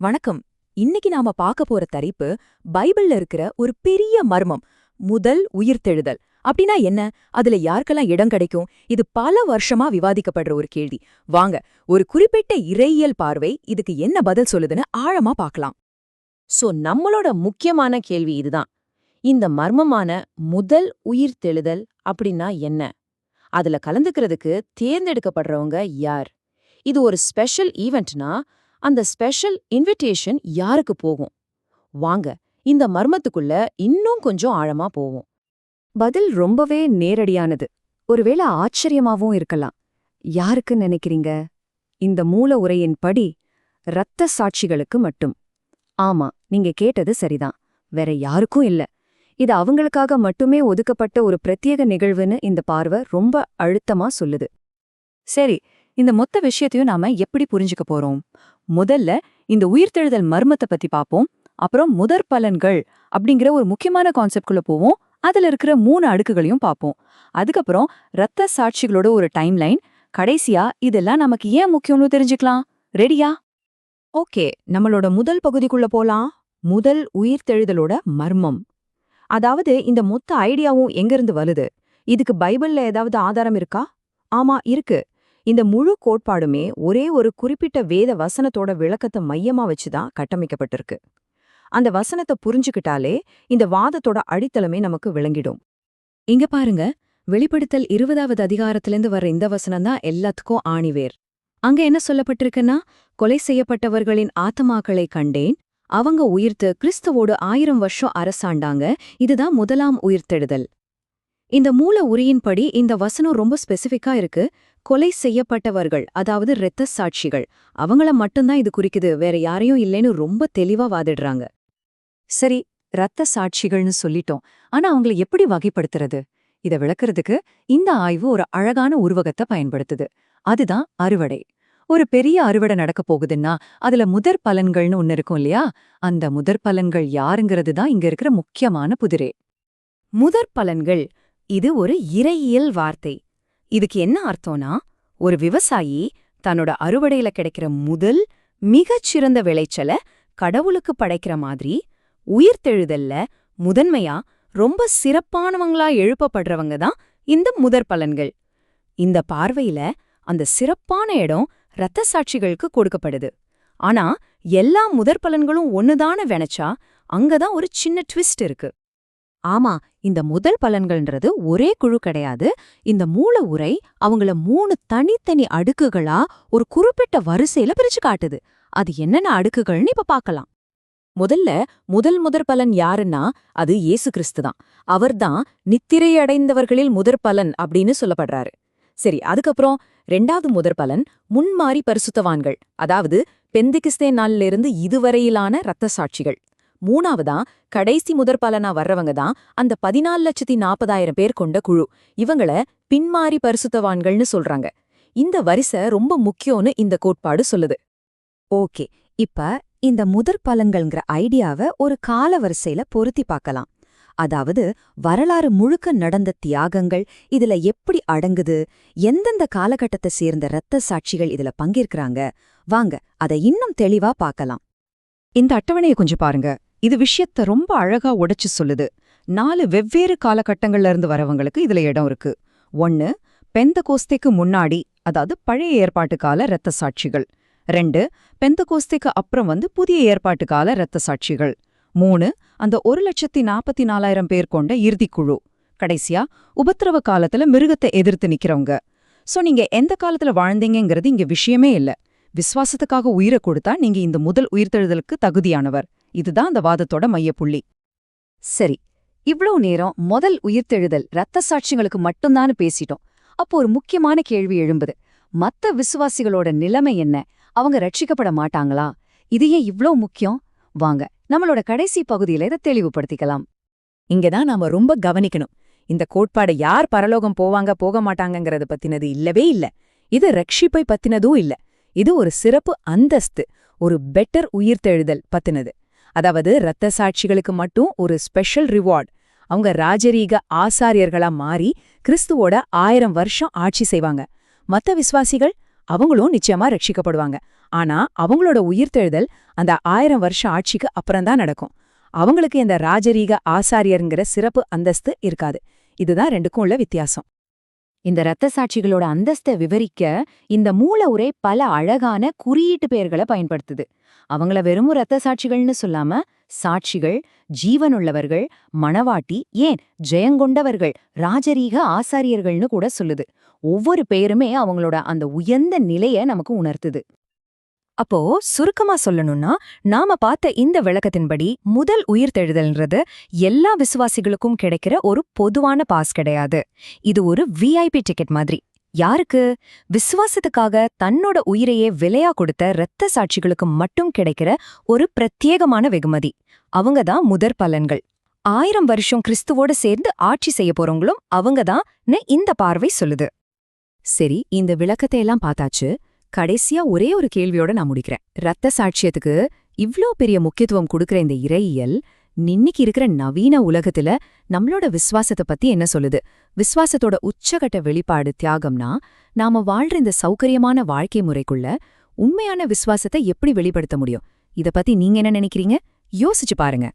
வணக்கம். இன்னைக்கு நாம பார்க்க போற தலைப்பு பைபிள்ல இருக்கிற ஒரு பெரிய மர்மம் முதல் உயிர்த்தெழுதல். அப்படின்னா என்ன? அதுல யாருக்கெல்லாம் இடம் கிடைக்கும்? இது பல வருஷமா விவாதிக்கப்படுற ஒரு கேள்வி. வாங்க ஒரு குறிப்பிட்ட இறையியல் பார்வை இதுக்கு என்ன பதில் சொல்லுதுன்னு ஆழமா பார்க்கலாம். சோ நம்மளோட முக்கியமான கேள்வி இதுதான். இந்த மர்மமான முதல் உயிர்த்தெழுதல் அப்படின்னா என்ன? அதுல கலந்துக்கிறதுக்கு தேர்ந்தெடுக்கப்படுறவங்க யார்? இது ஒரு ஸ்பெஷல் ஈவெண்ட்னா அந்த ஸ்பெஷல் இன்விடேஷன் யாருக்கு போகும்? வாங்க இந்த மர்மத்துக்குள்ள இன்னும் கொஞ்சம் ஆழமா போவோம். பதில் ரொம்பவே நேரடியானது. ஒருவேளை ஆச்சரியமாவும் இருக்கலாம். யாருக்கு நினைக்கிறீங்க? இந்த மூல உரையின் படி இரத்த சாட்சிகளுக்கு மட்டும். ஆமா நீங்க கேட்டது சரிதான். வேற யாருக்கும் இல்ல. இது அவங்களுக்காக மட்டுமே ஒதுக்கப்பட்ட ஒரு பிரத்யேக நிகழ்வுன்னு இந்த பார்வை ரொம்ப அழுத்தமா சொல்லுது. சரி இந்த மொத்த விஷயத்தையும் நாம எப்படி புரிஞ்சுக்க போறோம்? முதல்ல இந்த உயிர்த்தெழுதல் மர்மத்தை பத்தி பார்ப்போம் அப்புறம் முதற் பலன்கள் அப்படிங்கிற ஒரு முக்கியமான கான்செப்ட்குள்ள போவோம். அதுல இருக்கிற மூணு அடுக்குகளையும் பார்ப்போம் அதுக்கப்புறம் ரத்த சாட்சிகளோட ஒரு டைம்லைன். கடைசியா இதெல்லாம் நமக்கு ஏன் முக்கியம்னு தெரிஞ்சுக்கலாம். ரெடியா ஓகே நம்மளோட முதல் பகுதிக்குள்ள போலாம். முதல் உயிர்த்தெழுதலோட மர்மம். அதாவது இந்த மொத்த ஐடியாவும் எங்கிருந்து வருது? இதுக்கு பைபிள்ல ஏதாவது ஆதாரம் இருக்கா? ஆமா இருக்கு. இந்த முழு கோட்பாடுமே ஒரே ஒரு குறிப்பிட்ட வேத வசனத்தோட விளக்கத்தை மையமா வச்சுதான் கட்டமைக்கப்பட்டிருக்கு. அந்த வசனத்தை புரிஞ்சுக்கிட்டாலே இந்த வாதத்தோட அடித்தளமே நமக்கு விளங்கிடும். இங்க பாருங்க வெளிப்படுத்தல் இருபதாவது அதிகாரத்திலிருந்து வர்ற இந்த வசனம் தான் எல்லாத்துக்கும் ஆணிவேர். அங்க என்ன சொல்லப்பட்டிருக்குன்னா கொலை செய்யப்பட்டவர்களின் ஆத்மாக்களை கண்டேன் அவங்க உயிர்த்து கிறிஸ்துவோடு ஆயிரம் வருஷம் அரசாண்டாங்க இதுதான் முதலாம் உயிர்த்தெடுதல். இந்த மூல உரியின்படி இந்த வசனம் ரொம்ப ஸ்பெசிஃபிக்கா இருக்கு. கொலை செய்யப்பட்டவர்கள் அதாவது இரத்த சாட்சிகள் அவங்கள மட்டும்தான் இது குறிக்குது. வேற யாரையும் இல்லைன்னு ரொம்ப தெளிவா வாதிடுறாங்க. சரி இரத்த சாட்சிகள்னு சொல்லிட்டோம். ஆனா அவங்கள எப்படி வகைப்படுத்துறது? இத விளக்குறதுக்கு இந்த ஆய்வு ஒரு அழகான உருவகத்தை பயன்படுத்துது. அதுதான் அறுவடை. ஒரு பெரிய அறுவடை நடக்க போகுதுன்னா அதுல முதற் பலன்கள்னு ஒன்னு இருக்கும் இல்லையா? அந்த முதற் பலன்கள் யாருங்கிறது தான் இங்க இருக்கிற முக்கியமான புதிரே. முதற் பலன்கள் இது ஒரு இறையியல் வார்த்தை. இதுக்கு என்ன அர்த்தம்னா ஒரு விவசாயி தன்னோட அறுவடையில கிடைக்கிற முதல் மிகச்சிறந்த விளைச்சல கடவுளுக்கு படைக்கிற மாதிரி உயிர்த்தெழுதல்ல முதன்மையா ரொம்ப சிறப்பானவங்களா எழுப்பப்படுறவங்க தான் இந்த முதற் பலன்கள். இந்த பார்வையில அந்த சிறப்பான இடம் இரத்த சாட்சிகளுக்கு கொடுக்கப்படுது. ஆனா எல்லா முதற் பலன்களும் ஒண்ணுதான வெனச்சா அங்கதான் ஒரு சின்ன ட்விஸ்ட் இருக்கு. ஆமா இந்த முதல் பலன்கள்ன்றது ஒரே குழு கிடையாது. இந்த மூல உரை அவங்கள மூணு தனித்தனி அடுக்குகளா ஒரு குறிப்பிட்ட வரிசையில பிரிச்சு காட்டுது. அது என்னென்ன அடுக்குகள்னு இப்ப பார்க்கலாம் முதல்ல முதல் முதற் பலன் யாருன்னா அது இயேசு கிறிஸ்து தான். அவர்தான் நித்திரையடைந்தவர்களில் முதற் பலன் அப்படின்னு சொல்லப்படுறாரு. சரி அதுக்கப்புறம் ரெண்டாவது முதற் பலன் முன்மாறி பரிசுத்தவான்கள் அதாவது பெந்திகிஸ்தே நாள்ல இருந்து இதுவரையிலான இரத்த சாட்சிகள். மூணாவதா கடைசி முதற் பலனா வர்றவங்க தான் அந்த பதினாலு லட்சத்தி நாற்பதாயிரம் பேர் கொண்ட குழு. இவங்கள பின்மாறி பரிசுத்தவான்கள்னு சொல்றாங்க. இந்த வரிசை ரொம்ப முக்கியம்னு இந்த கோட்பாடு சொல்லுது. ஓகே இப்ப இந்த முதற் பலன்கள்ங்கிற ஐடியாவை ஒரு கால வரிசையில பொருத்தி பார்க்கலாம். அதாவது வரலாறு முழுக்க நடந்த தியாகங்கள் இதுல எப்படி அடங்குது எந்தெந்த காலகட்டத்தை சேர்ந்த இரத்த சாட்சிகள் இதுல பங்கேற்கிறாங்க வாங்க அதை இன்னும் தெளிவா பார்க்கலாம். இந்த அட்டவணையை கொஞ்சம் பாருங்க. இது விஷயத்த ரொம்ப அழகா உடைச்சு சொல்லுது. நாலு வெவ்வேறு காலகட்டங்கள்ல இருந்து வரவங்களுக்கு இதுல இடம் இருக்கு. ஒன்னு பெந்த கோஸ்தைக்கு முன்னாடி அதாவது பழைய ஏற்பாட்டு கால இரத்த சாட்சிகள். ரெண்டு பெந்த கோஸ்தைக்கு அப்புறம் வந்து புதிய ஏற்பாட்டு கால இரத்த சாட்சிகள். மூணு அந்த ஒரு லட்சத்தி நாற்பத்தி நாலாயிரம் பேர் கொண்ட இறுதிக்குழு. கடைசியா உபத்திரவ காலத்துல மிருகத்தை எதிர்த்து நிக்கிறவங்க. சோ நீங்க எந்த காலத்துல வாழ்ந்தீங்கங்கிறது இங்க விஷயமே இல்ல. விசுவாசத்துக்காக உயிரை கொடுத்தா நீங்க இந்த முதல் உயிர்த்தெழுதலுக்கு தகுதியானவர். இதுதான் அந்த வாதத்தோட மையப்புள்ளி. சரி இவ்ளோ நேரம் முதல் உயிர்த்தெழுதல் இரத்த சாட்சிகளுக்கு மட்டும்தான் பேசிட்டோம். அப்போ ஒரு முக்கியமான கேள்வி எழும்புது. மத்த விசுவாசிகளோட நிலைமை என்ன? அவங்க ரட்சிக்கப்பட மாட்டாங்களா? இது ஏன் இவ்ளோ முக்கியம்? வாங்க நம்மளோட கடைசி பகுதியில இதை தெளிவுபடுத்திக்கலாம். இங்கதான் நாம ரொம்ப கவனிக்கணும். இந்த கோட்பாடு யார் பரலோகம் போவாங்க போக மாட்டாங்கங்கறத பத்தினது இல்லவே இல்ல. இது ரட்சிப்பை பத்தினதும் இல்ல. இது ஒரு சிறப்பு அந்தஸ்து ஒரு பெட்டர் உயிர்த்தெழுதல் பத்தினது. அதாவது இரத்த சாட்சிகளுக்கு மட்டும் ஒரு ஸ்பெஷல் ரிவார்ட் அவங்க ராஜரீக ஆசாரியர்களா மாறி கிறிஸ்துவோட ஆயிரம் வருஷம் ஆட்சி செய்வாங்க. மத்த விசுவாசிகள் அவங்களும் நிச்சயமா ரட்சிக்கப்படுவாங்க. ஆனா அவங்களோட உயிர்த்தெழுதல் அந்த ஆயிரம் வருஷம் ஆட்சிக்கு அப்புறம்தான் நடக்கும். அவங்களுக்கு இந்த ராஜரீக ஆசாரியருங்கிற சிறப்பு அந்தஸ்து இருக்காது. இதுதான் ரெண்டுக்கும் உள்ள வித்தியாசம். இந்த இரத்த சாட்சிகளோட அந்தஸ்தை விவரிக்க இந்த மூல உரை பல அழகான குறியீட்டு பெயர்களை பயன்படுத்துது. அவங்கள வெறும் இரத்த சாட்சிகள்னு சொல்லாம சாட்சிகள் ஜீவனுள்ளவர்கள் மணவாட்டி ஏன் ஜெயங்கொண்டவர்கள் ராஜரீக ஆசாரியர்கள்னு கூட சொல்லுது. ஒவ்வொரு பெயருமே அவங்களோட அந்த உயர்ந்த நிலைய நமக்கு உணர்த்துது. அப்போ சுருக்கமா சொல்லணும்னா நாம பார்த்த இந்த விளக்கத்தின்படி முதல் உயிர்த்தெழுதல்ன்றது எல்லா விசுவாசிகளுக்கும் கிடைக்கிற ஒரு பொதுவான பாஸ் கிடையாது. இது ஒரு விஐபி டிக்கெட் மாதிரி. யாருக்கு? விசுவாசத்துக்காக தன்னோட உயிரையே விலையா கொடுத்த இரத்த சாட்சிகளுக்கு மட்டும் கிடைக்கிற ஒரு பிரத்யேகமான வெகுமதி. அவங்க தான் முதற் பலன்கள். ஆயிரம் வருஷம் கிறிஸ்துவோட சேர்ந்து ஆட்சி செய்ய போறவங்களும் அவங்க தான் இந்த பார்வை சொல்லுது. சரி இந்த விளக்கத்தை எல்லாம் பார்த்தாச்சு. கடைசியா ஒரே ஒரு கேள்வியோட நான் முடிக்கிறேன். ரத்த சாட்சியத்துக்கு இவ்ளோ பெரிய முக்கியத்துவம் கொடுக்கற இந்த இறையியல் நின்னிக்கு இருக்கிற நவீன உலகத்துல நம்மளோட விசுவாசத்தை பத்தி என்ன சொல்லுது? விசுவாசத்தோட உச்சகட்ட வெளிப்பாடு தியாகம்னா நாம வாழ்ற இந்த சௌகரியமான வாழ்க்கை முறைக்குள்ள உண்மையான விசுவாசத்தை எப்படி வெளிப்படுத்த முடியும்? இத பத்தி நீங்க என்ன நினைக்கிறீங்க? யோசிச்சு பாருங்க.